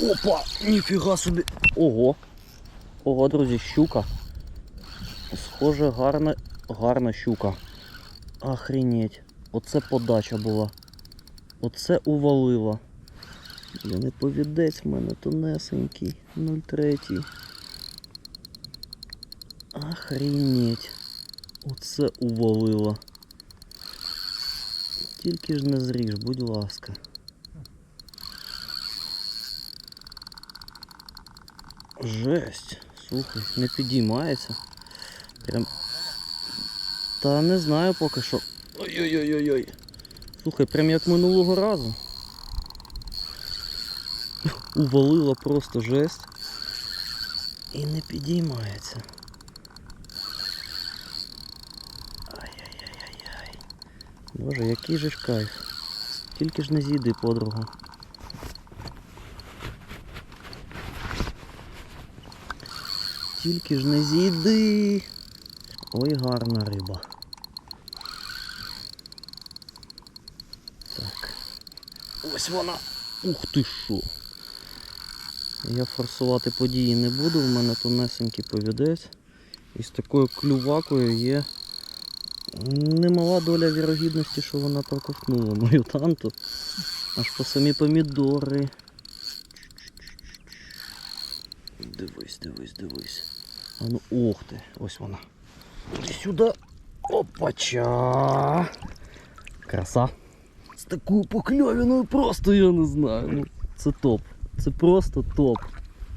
Опа! Ніфіга собі! Ого! Ого, друзі, щука. Схоже, гарна, гарна щука. Охренеть. Оце подача була. Оце увалило. Я не повідець в мене тонесенький. 0,3. Охренеть. Оце увалило. Тільки ж не зріж, будь ласка. Жесть. Слухай, не підіймається. Прям. Та не знаю поки що. Ой-ой-ой-ой. Слухай, прям як минулого разу. Увалила просто жесть. І не підіймається. Ай-яй-яй-яй-яй. Боже, який же ж кайф. Тільки ж не зійди, подруга. Тільки ж не зійди. Ой, гарна риба. Так. Ось вона. Ух ти що. Я форсувати події не буду, в мене тонесенький повідець. І з такою клювакою є немала доля вірогідності, що вона проковтнула мою танту. Аж по самі помідори. Дивись, дивись, дивись. А ну, ох ти, ось вона. І сюди. Опача. Краса. З такою покльовіною просто я не знаю. Ну, це топ. Це просто топ.